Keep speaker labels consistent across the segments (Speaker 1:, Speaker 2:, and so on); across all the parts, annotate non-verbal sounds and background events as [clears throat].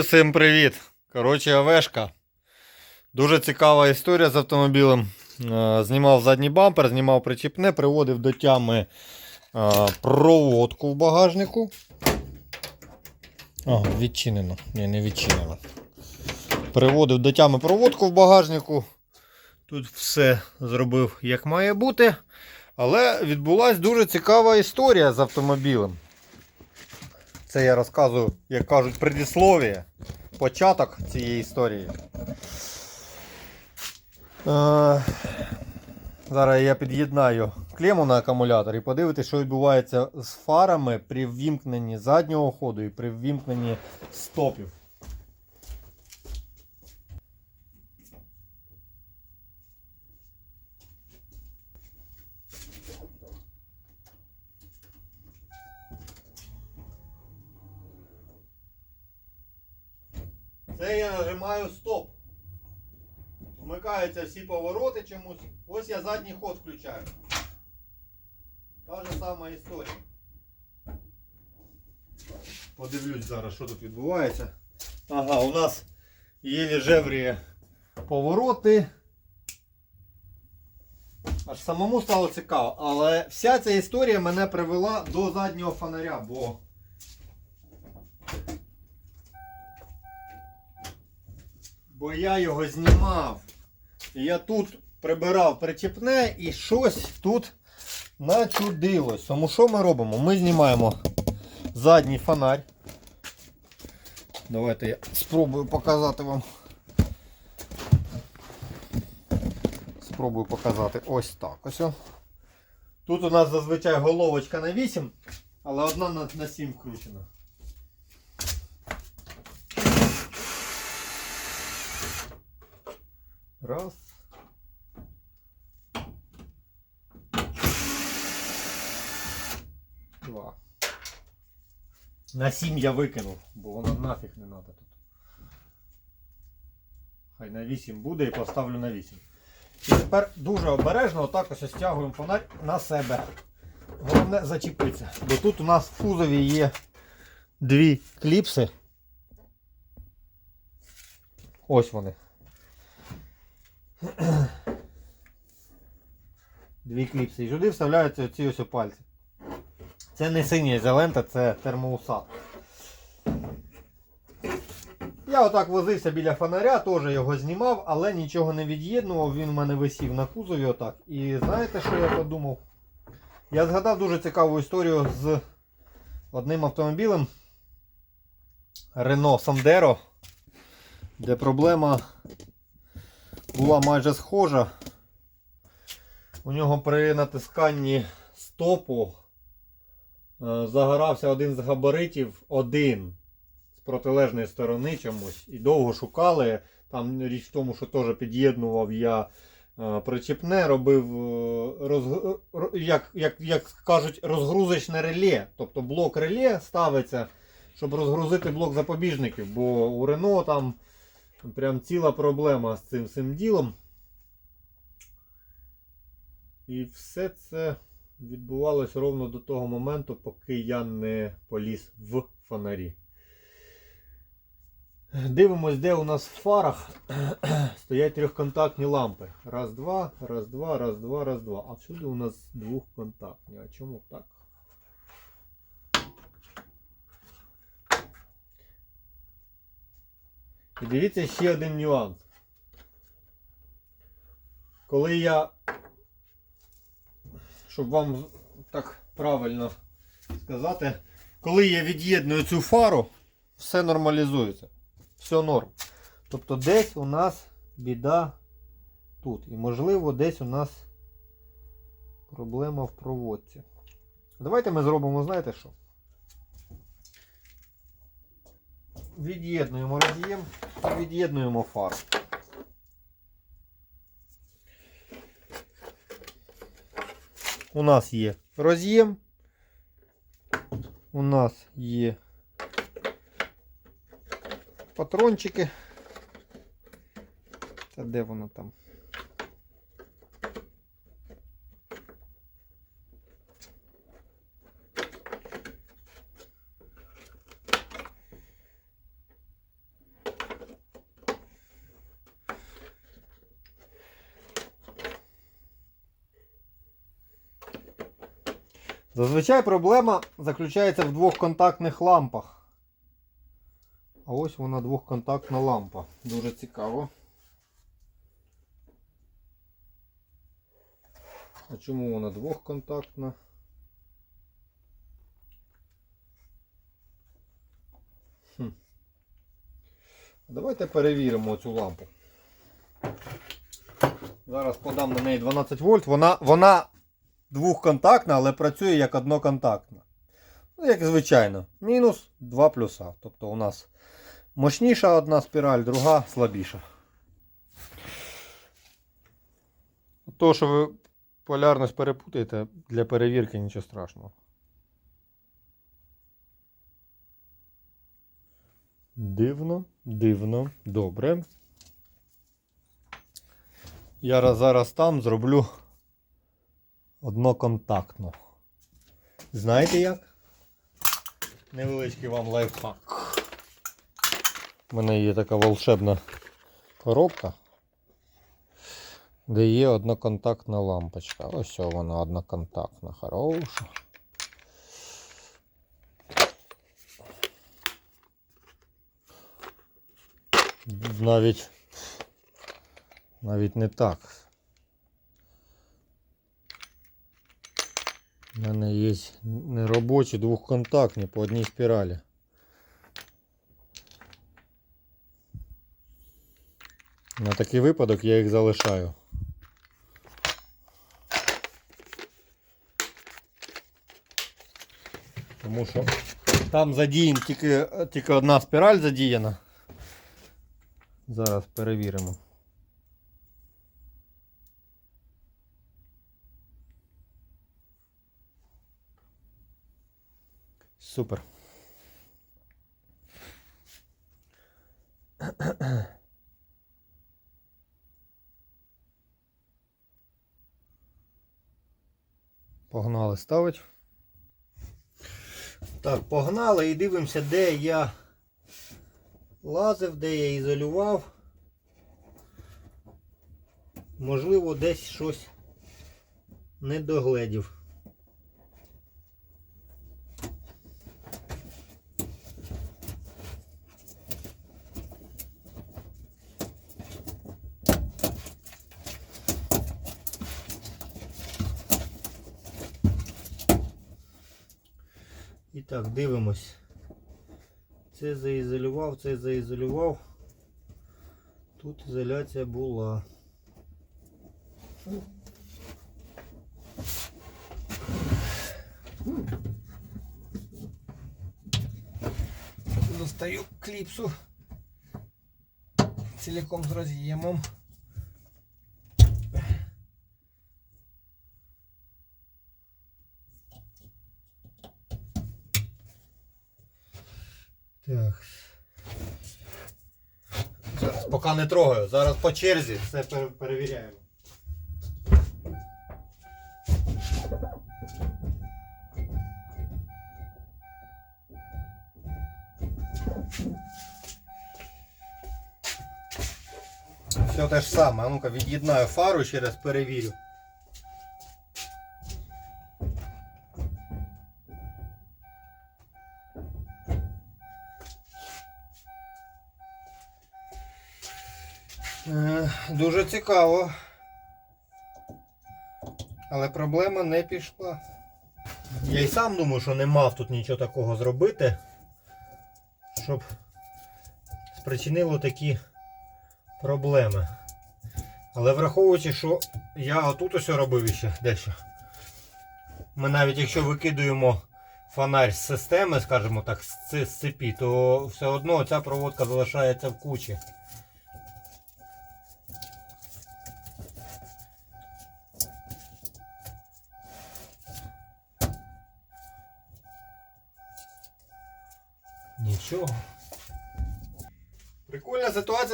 Speaker 1: Всім привіт! Коротше, Овешка. Дуже цікава історія з автомобілем. Е, Знімав задній бампер, знімав причіпне, приводив до тями е, проводку в багажнику. Ага, відчинено. Ні, не відчинено. Приводив до тями проводку в багажнику. Тут все зробив як має бути. Але відбулася дуже цікава історія з автомобілем. Це я розказую, як кажуть, предіслов'я, початок цієї історії. Е, зараз я під'єднаю клему на акумулятор і подивитися, що відбувається з фарами при ввімкненні заднього ходу і при ввімкненні стопів. Це я нажимаю стоп. Вмикаються всі повороти чомусь. Ось я задній ход включаю. Та ж сама історія. Подивлюсь зараз, що тут відбувається. Ага, у нас єлі жевріє повороти. Аж самому стало цікаво. Але вся ця історія мене привела до заднього фонаря, бо Я його знімав. Я тут прибирав причепне і щось тут начудилось. Тому що ми робимо? Ми знімаємо задній фонарь. Давайте я спробую показати вам. Спробую показати ось так ось. Тут у нас зазвичай головочка на 8, але одна на, на 7 вкручена. Раз. Два. На 7 я викинув, бо воно нафіг не треба тут. Хай на 8 буде і поставлю на 8. І тепер дуже обережно отак ось стягуємо фонарь на себе. Головне зачепитися. Бо тут у нас в кузові є дві кліпси. Ось вони. [clears throat] Дві кліпси. І сюди вставляються ці ось пальці. Це не синя ізолента, це термоусад. Я отак возився біля фонаря, теж його знімав, але нічого не від'єднував, він у мене висів на кузові отак. І знаєте, що я подумав? Я згадав дуже цікаву історію з одним автомобілем Renault Sandero, де проблема була майже схожа. У нього при натисканні стопу е, загорався один з габаритів, один з протилежної сторони чомусь. І довго шукали. Там річ в тому, що теж під'єднував я е, причіпне, робив, е, розг... ро- як, як, як кажуть, розгрузочне реле. Тобто блок реле ставиться, щоб розгрузити блок запобіжників. Бо у Рено там прям ціла проблема з цим всім ділом. І все це відбувалось ровно до того моменту, поки я не поліз в фонарі. Дивимось, де у нас в фарах [clears throat] стоять трьохконтактні лампи. Раз, два, раз, два, раз, два, раз, два. А всюди у нас двохконтактні. А чому так? І дивіться ще один нюанс. Коли я, щоб вам так правильно сказати, коли я від'єдную цю фару, все нормалізується. Все норм. Тобто десь у нас біда тут. І можливо десь у нас проблема в проводці. Давайте ми зробимо, знаєте що? Від'єднуємо роз'єм, від'єднуємо фару. У нас є роз'єм. У нас є патрончики. Та де воно там? Зазвичай проблема заключається в двохконтактних лампах. А ось вона двохконтактна лампа. Дуже цікаво. А чому вона двохконтактна? Хм. Давайте перевіримо цю лампу. Зараз подам на неї 12 вольт. Вона, вона двохконтактна, але працює як одноконтактна. Ну, як звичайно, мінус 2 плюса. Тобто у нас мощніша одна спіраль, друга слабіша. То, що ви полярність перепутаєте, для перевірки нічого страшного. Дивно, дивно, добре. Я зараз там зроблю одноконтактну. Знаєте як? Невеличкий вам лайфхак. У мене є така волшебна коробка, де є одноконтактна лампочка. Ось вона одноконтактна, хороша. Навіть навіть не так. У мене є неробочі двохконтактні по одній спіралі. На такий випадок я їх залишаю. Тому що там задіян тільки, тільки одна спіраль задіяна. Зараз перевіримо. Супер. Погнали ставить. Так, погнали і дивимося, де я лазив, де я ізолював. Можливо, десь щось не догледів. Так, дивимось. Це заізолював, це заізолював. Тут ізоляція була. Достаю кліпсу цілком з роз'ємом. Поки не трогаю. Зараз по черзі все перевіряємо. Все те ж саме. А ну-ка від'єднаю фару ще раз перевірю. Дуже цікаво. Але проблема не пішла. Я й сам думаю, що не мав тут нічого такого зробити, щоб спричинило такі проблеми. Але враховуючи, що я отут ось робив іще дещо. Ми навіть якщо викидуємо фонарь з системи, скажімо так, з цепі, то все одно ця проводка залишається в кучі.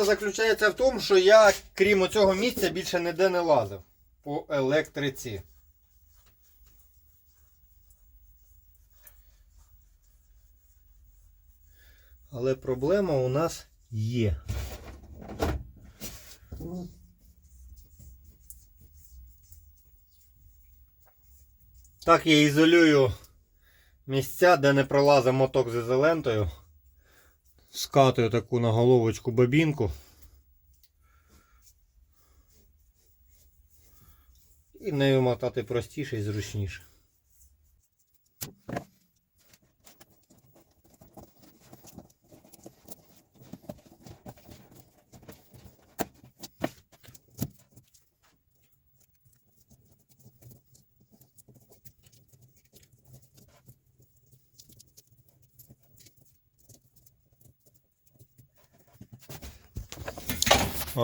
Speaker 1: Ситуація заключається в тому, що я, крім цього місця, більше ніде не лазив по електриці. Але проблема у нас є. Так я ізолюю місця, де не пролазить моток з ізолентою. Скатую таку на головочку бобінку. І нею мотати простіше і зручніше.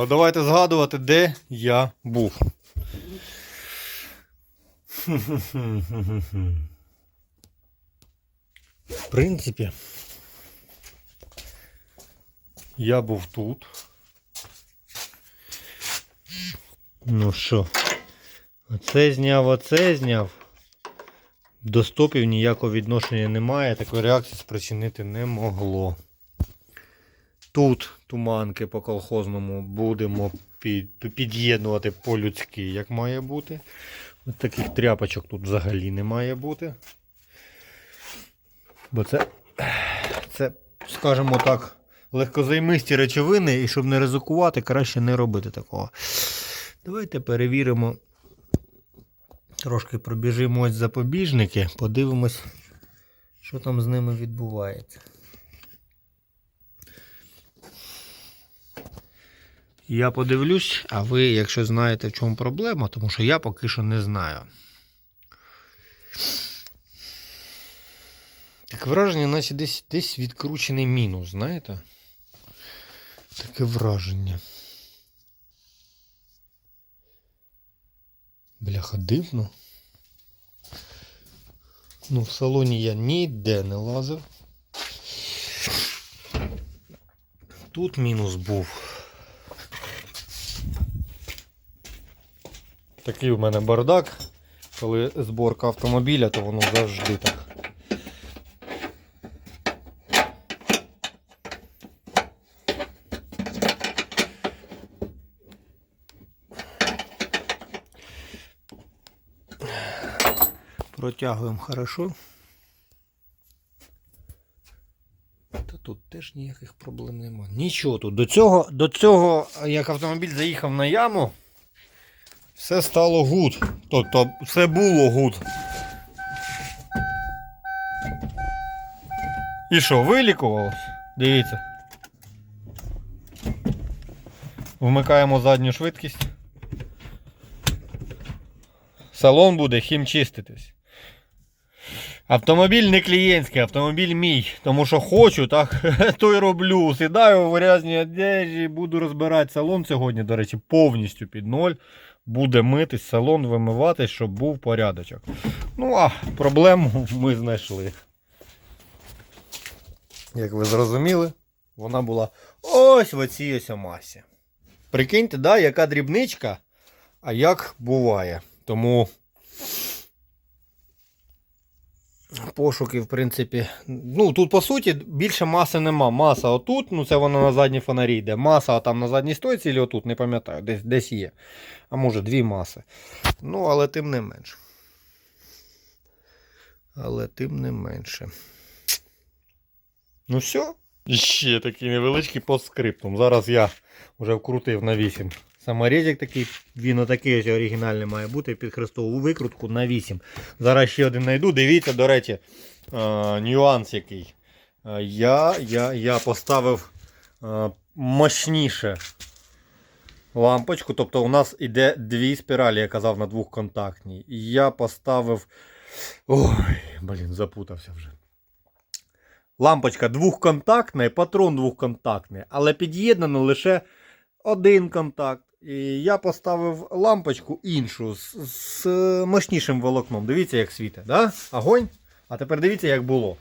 Speaker 1: Давайте згадувати, де я був. В принципі, я був тут. Ну що, оце зняв, оце зняв. До стопів ніякого відношення немає, такої реакції спричинити не могло. Тут туманки по колхозному будемо під, під'єднувати по-людськи, як має бути. Ось таких тряпочок тут взагалі не має бути. Бо це, це, скажімо так, легкозаймисті речовини, і щоб не ризикувати, краще не робити такого. Давайте перевіримо. Трошки пробіжимось запобіжники, подивимось, що там з ними відбувається. Я подивлюсь, а ви, якщо знаєте, в чому проблема, тому що я поки що не знаю. Таке враження, наче десь, десь відкручений мінус, знаєте? Таке враження. Бляха, дивно. Ну, в салоні я ніде не лазив. Тут мінус був. Такий у мене бардак. Коли зборка автомобіля, то воно завжди так. Протягуємо хорошо. Та тут теж ніяких проблем немає. Нічого тут. До цього, до цього, як автомобіль заїхав на яму, все стало гуд. Тобто все було гуд. І що, вилікувалось? Дивіться. Вмикаємо задню швидкість. Салон буде хімчиститись. Автомобіль не клієнтський, автомобіль мій. Тому що хочу, так [laughs] то й роблю. Сідаю в грязній одежі, буду розбирати салон сьогодні, до речі, повністю під ноль. Буде митись салон, вимивати, щоб був порядочок. Ну, а проблему [laughs] ми знайшли. Як ви зрозуміли, вона була ось в оцій ось масі. Прикиньте, да, яка дрібничка, а як буває. Тому пошуки, в принципі. Ну, тут, по суті, більше маси нема. Маса отут, ну це вона на задній фонарі йде. Маса там на задній стойці, чи отут, не пам'ятаю, десь, десь є. А може дві маси. Ну, але тим не менше. Але тим не менше. Ну все. Ще такий невеличкий постскриптум. Зараз я вже вкрутив на 8. Саморізик такий, він отакий ось оригінальний має бути під хрестову викрутку на 8. Зараз ще один знайду. Дивіться, до речі, е, нюанс який. Е, я, я, я поставив е, мощніше лампочку. Тобто у нас іде дві спіралі, я казав, на двохконтактній. І я поставив. Ой, блін, запутався вже. Лампочка двохконтактна і патрон двохконтактний, але під'єднано лише один контакт. Я поставив лампочку іншу з, з мощнішим волокном. Дивіться, як світить, да? Огонь. А тепер дивіться, як було.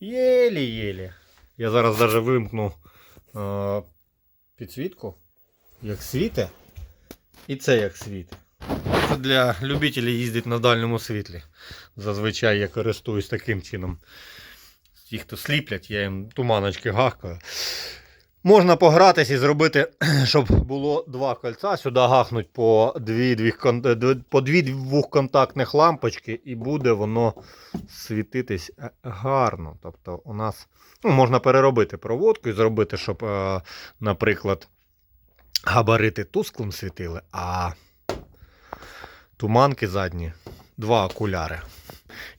Speaker 1: Єлі-єлі. Я зараз навіть вимкну е, підсвітку. Як світе. І це як світе. Це для любителів їздити на дальньому світлі. Зазвичай я користуюсь таким чином. Ті, хто сліплять, я їм туманочки гахкаю. Можна погратись і зробити, [clears throat] щоб було два кольця. Сюди гахнуть по дві, дві, кон- е, по дві двохконтактних лампочки, і буде воно світитись е, гарно. Тобто у нас ну, можна переробити проводку і зробити, щоб, е, наприклад, габарити тусклим світили, а туманки задні, два окуляри.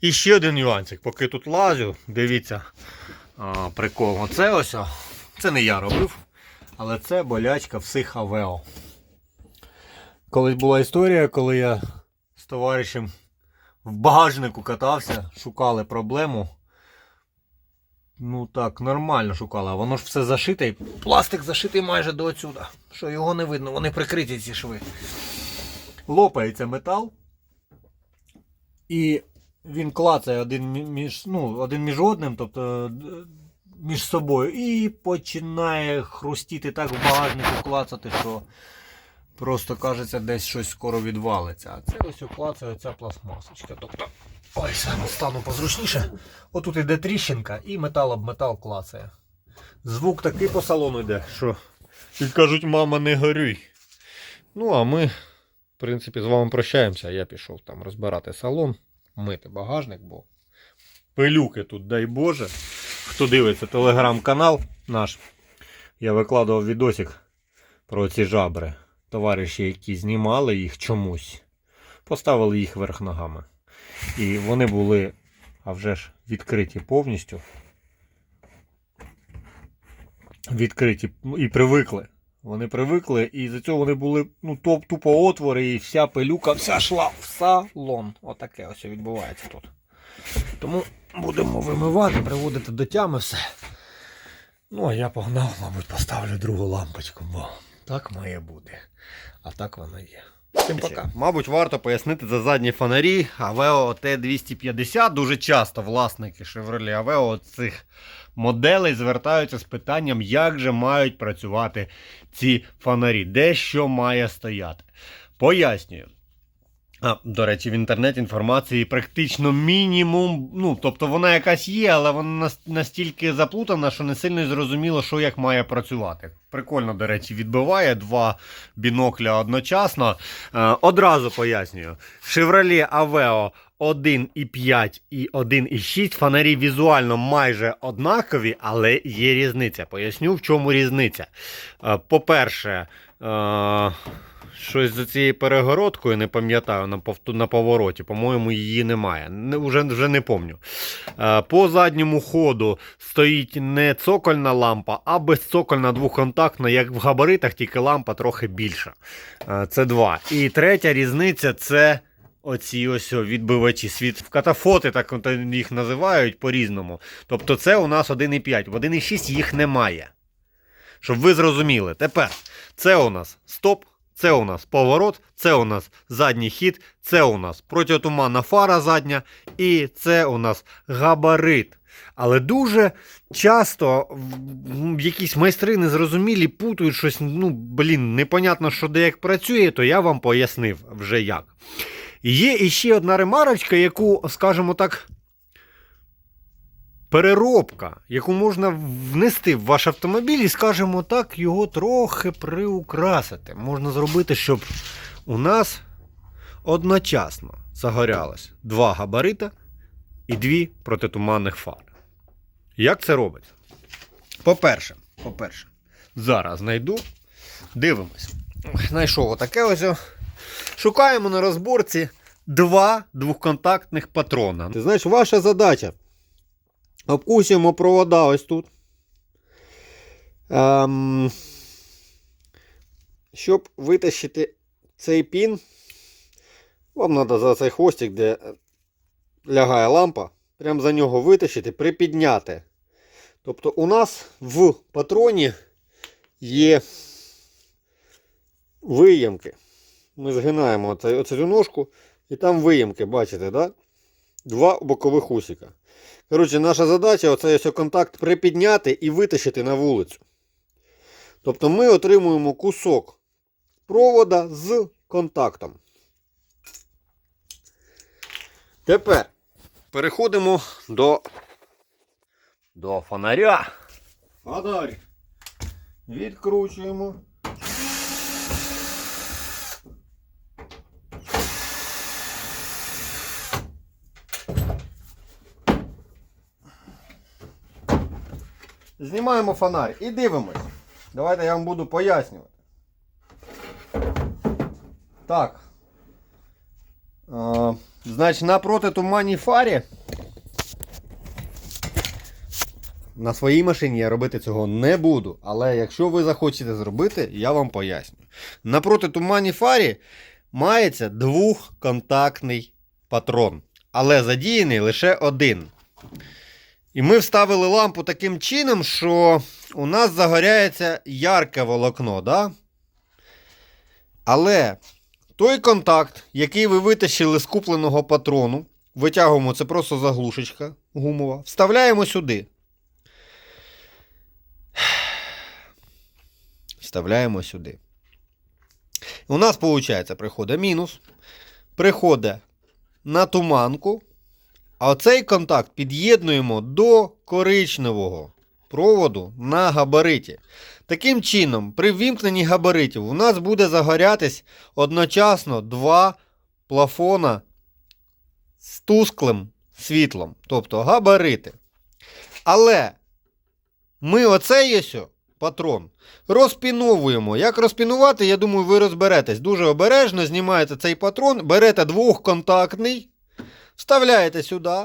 Speaker 1: І ще один нюансик, поки тут лазю, дивіться, прикол. Оце ось. Це не я робив, але це болячка всіх Авео. Колись була історія, коли я з товаришем в багажнику катався, шукали проблему. Ну так, нормально шукали, а воно ж все зашите, пластик зашитий майже до отсюда. Що його не видно, вони прикриті ці шви. Лопається метал. І він клацає один між, ну, один між одним, тобто д- між собою, і починає хрустіти так в багажнику клацати, що просто кажеться, десь щось скоро відвалиться. А це ось клацає ця пластмасочка. Тобто, ой, стану позручніше. Отут іде тріщинка і метал об метал клацає. Звук такий по салону йде, що і кажуть, мама, не горюй. Ну, а ми, в принципі, з вами прощаємося. Я пішов там розбирати салон, мити багажник, бо пилюки тут, дай Боже. Хто дивиться телеграм-канал наш, я викладував відосик про ці жабри. Товариші, які знімали їх чомусь, поставили їх вверх ногами. І вони були, а вже ж, відкриті повністю. Відкриті і привикли. Вони привикли, і за цього вони були ну, тупо отвори, і вся пилюка, вся йшла в салон. Отаке ось відбувається тут. Тому будемо вимивати, приводити до тями все. Ну, а я погнав, мабуть, поставлю другу лампочку, бо так має бути. А так воно є. Всім пока. Мабуть, варто пояснити за задні фонарі Aveo T250. Дуже часто власники Chevrolet Aveo цих моделей звертаються з питанням, як же мають працювати ці фонарі, де що має стояти. Пояснюю. А, до речі, в інтернеті інформації практично мінімум. Ну, тобто вона якась є, але вона настільки заплутана, що не сильно зрозуміло, що як має працювати. Прикольно, до речі, відбиває два бінокля одночасно. Е, одразу пояснюю. Chevrolet Aveo 1,5 і 1,6 фонарі візуально майже однакові, але є різниця. Поясню, в чому різниця. Е, По-перше, е, щось за цією перегородкою не пам'ятаю на, на повороті. По-моєму, її немає. Не, вже, вже не помню. Е, По задньому ходу стоїть не цокольна лампа, а безцокольна двохконтактна, як в габаритах, тільки лампа трохи більша. Е, Це два. І третя різниця це. Оці ось відбивачі світ в катафоти, так їх називають по-різному. Тобто це у нас 1,5. В 1,6 їх немає. Щоб ви зрозуміли. Тепер це у нас стоп, це у нас поворот, це у нас задній хід, це у нас протитуманна фара задня, і це у нас габарит. Але дуже часто якісь майстри незрозумілі путають щось, ну, блін, непонятно, що де як працює, то я вам пояснив вже як. Є іще одна ремарочка, яку, скажімо так, переробка, яку можна внести в ваш автомобіль і, скажімо так, його трохи приукрасити. Можна зробити, щоб у нас одночасно загорялось два габарита і дві протитуманних фари. Як це робиться? По-перше, по-перше, зараз знайду, дивимось. Знайшов отаке ось. Шукаємо на розборці два двохконтактних патрона. Ти знаєш, ваша задача. Обкусуємо провода ось тут. Ем, щоб витащити цей пін, вам треба за цей хвостик, де лягає лампа, прямо за нього витащити, припідняти. Тобто у нас в патроні є виємки. Ми згинаємо оцю ножку і там виємки, бачите, да? Два бокових усіка. Коротше, наша задача оцей ось контакт припідняти і витащити на вулицю. Тобто ми отримуємо кусок провода з контактом. Тепер переходимо до, до фонаря. Фонарь. Відкручуємо. Знімаємо фонарь і дивимось. Давайте я вам буду пояснювати. Так. Е, значить, на протитуманній фарі. На своїй машині я робити цього не буду. Але якщо ви захочете зробити, я вам поясню. На протитуманній фарі мається двохконтактний патрон. Але задіяний лише один. І ми вставили лампу таким чином, що у нас загоряється ярке волокно. Да? Але той контакт, який ви витащили з купленого патрону, витягуємо це просто заглушечка гумова, вставляємо сюди. Вставляємо сюди. У нас, виходить, приходить мінус, приходить на туманку, а оцей контакт під'єднуємо до коричневого проводу на габариті. Таким чином, при ввімкненні габаритів у нас буде загорятись одночасно два плафона з тусклим світлом, тобто габарити. Але ми оцей патрон розпіновуємо. Як розпінувати, я думаю, ви розберетесь. Дуже обережно знімаєте цей патрон, берете двохконтактний, вставляєте сюди,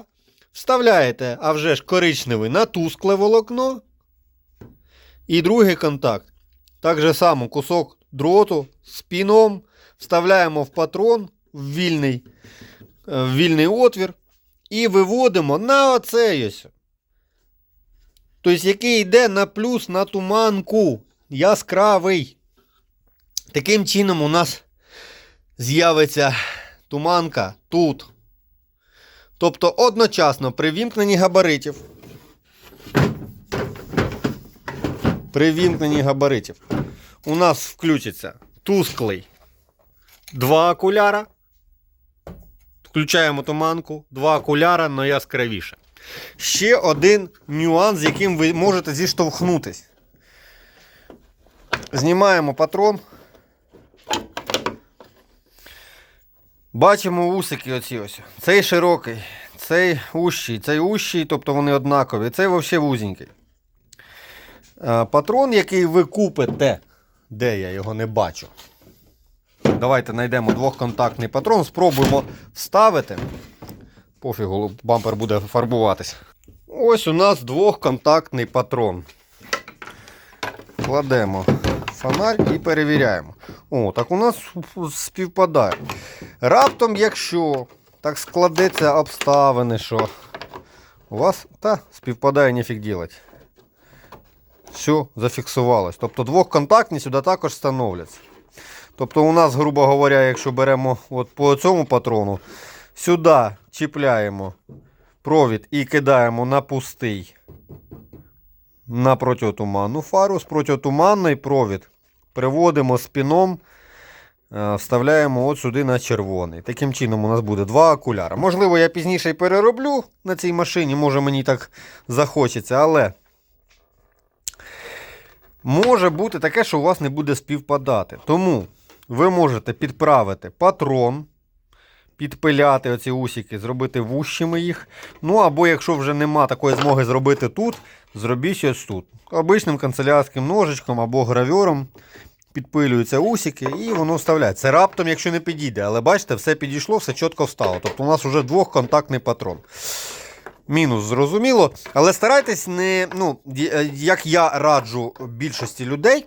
Speaker 1: вставляєте, а вже ж коричневий на тускле волокно. І другий контакт. Так же само кусок дроту з піном вставляємо в патрон в вільний, е, в вільний отвір і виводимо на оцей ось. Тобто, який йде на плюс на туманку. Яскравий. Таким чином у нас з'явиться туманка тут. Тобто одночасно при вімкненні габаритів. При вімкненні габаритів у нас включиться тусклий два окуляра. Включаємо туманку, два окуляра, але яскравіше. Ще один нюанс, з яким ви можете зіштовхнутись. Знімаємо патрон. Бачимо усики оці ось. Цей широкий, цей ущий, цей ущий, тобто вони однакові, цей взагалі вузенький. Е, Патрон, який ви купите, де я його не бачу. Давайте знайдемо двохконтактний патрон, спробуємо вставити. Пофігу, бампер буде фарбуватись. Ось у нас двохконтактний патрон. Кладемо фонарь і перевіряємо. О, так у нас співпадає. Раптом, якщо так складеться обставини, що у вас та співпадає ніфіг ділать. Все, зафіксувалось. Тобто двохконтактні сюди також встановляться. Тобто, у нас, грубо говоря, якщо беремо от по цьому патрону, сюди чіпляємо провід і кидаємо на пустий на протитуманну фару. З протитуманний провід приводимо спіном, е, вставляємо от сюди на червоний. Таким чином у нас буде два окуляри. Можливо, я пізніше й перероблю на цій машині, може мені так захочеться, але може бути таке, що у вас не буде співпадати. Тому ви можете підправити патрон, підпиляти оці усики, зробити вущими їх. Ну або якщо вже нема такої змоги зробити тут, зробіть ось тут. Обичним канцелярським ножичком або гравьором підпилюються усики і воно вставляється. Це раптом, якщо не підійде, але бачите, все підійшло, все чітко встало. Тобто у нас вже двохконтактний патрон. Мінус, зрозуміло. Але старайтесь не, ну, як я раджу більшості людей.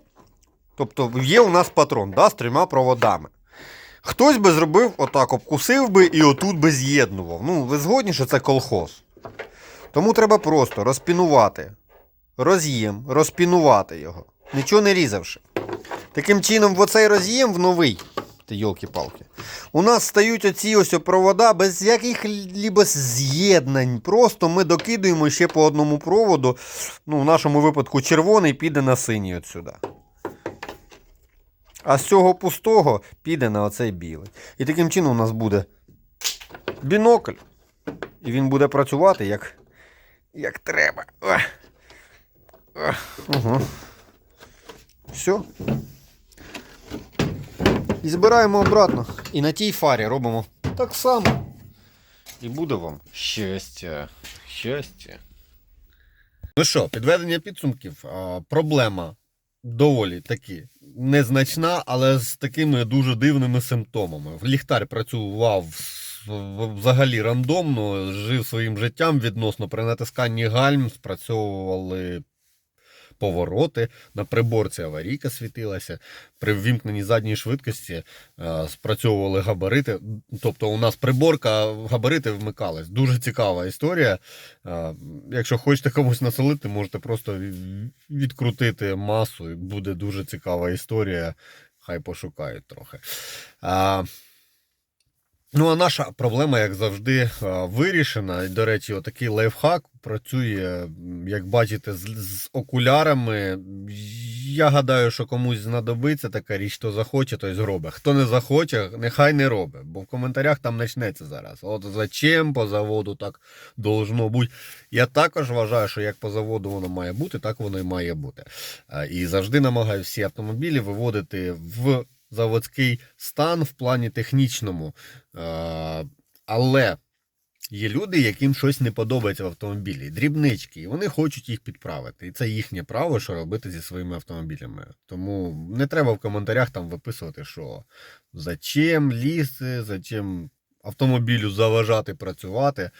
Speaker 1: Тобто є у нас патрон да, з трьома проводами. Хтось би зробив отак, обкусив би і отут би з'єднував. Ну, ви згодні, що це колхоз. Тому треба просто розпінувати роз'єм, розпінувати його, нічого не різавши. Таким чином, в оцей роз'єм в новий, ти йолки-палки, у нас стають оці ось провода без яких-либо з'єднань. Просто ми докидуємо ще по одному проводу. Ну, в нашому випадку червоний піде на синій от сюди. А з цього пустого піде на оцей білий. І таким чином у нас буде бінокль. І він буде працювати як, як треба. Ох. Ох. Угу. Все. І збираємо обратно. І на тій фарі робимо так само. І буде вам щастя. Щастя. Ну що, підведення підсумків. Проблема доволі такі незначна, але з такими дуже дивними симптомами. Ліхтар працював взагалі рандомно, жив своїм життям відносно при натисканні гальм, спрацьовували повороти, на приборці аварійка світилася, при ввімкненні задньої швидкості е, спрацьовували габарити. Тобто у нас приборка, габарити вмикались. Дуже цікава історія. Е, Якщо хочете комусь насолити, можете просто відкрутити масу, і буде дуже цікава історія. Хай пошукають трохи. Ну, а наша проблема, як завжди, вирішена. І, до речі, отакий лайфхак працює, як бачите, з, з окулярами. Я гадаю, що комусь знадобиться така річ, хто захоче, той зробить. Хто не захоче, нехай не робить. Бо в коментарях там почнеться зараз. От зачем по заводу так должно бути. Я також вважаю, що як по заводу воно має бути, так воно і має бути. І завжди намагаю всі автомобілі виводити в заводський стан в плані технічному. А, Але є люди, яким щось не подобається в автомобілі, дрібнички, і вони хочуть їх підправити. І це їхнє право, що робити зі своїми автомобілями. Тому не треба в коментарях там виписувати, що зачем лізти, зачем автомобілю заважати працювати,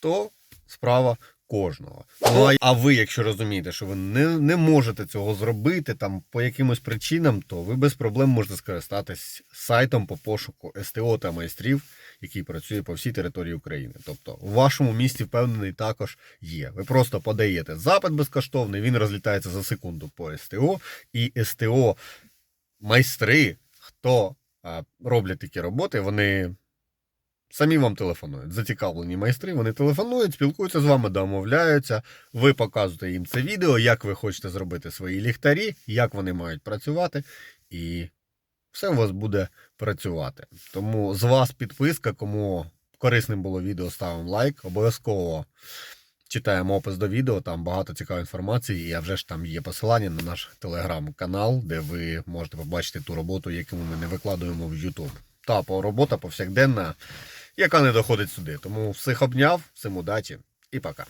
Speaker 1: то справа кожного. Ну, а- ви, якщо розумієте, що ви не, не можете цього зробити там по якимось причинам, то ви без проблем можете скористатись сайтом по пошуку СТО та майстрів, який працює по всій території України. Тобто у вашому місті впевнений також є. Ви просто подаєте запит безкоштовний, він розлітається за секунду по СТО, і СТО майстри, хто роблять такі роботи, вони самі вам телефонують. Зацікавлені майстри, вони телефонують, спілкуються з вами, домовляються. Ви показуєте їм це відео, як ви хочете зробити свої ліхтарі, як вони мають працювати, і все у вас буде працювати. Тому з вас підписка, кому корисним було відео, ставимо лайк. Обов'язково читаємо опис до відео, там багато цікавої інформації, і а вже ж там є посилання на наш телеграм-канал, де ви можете побачити ту роботу, яку ми не викладуємо в YouTube. Та робота повсякденна, яка не доходить сюди. Тому всіх обняв, всім удачі і пока.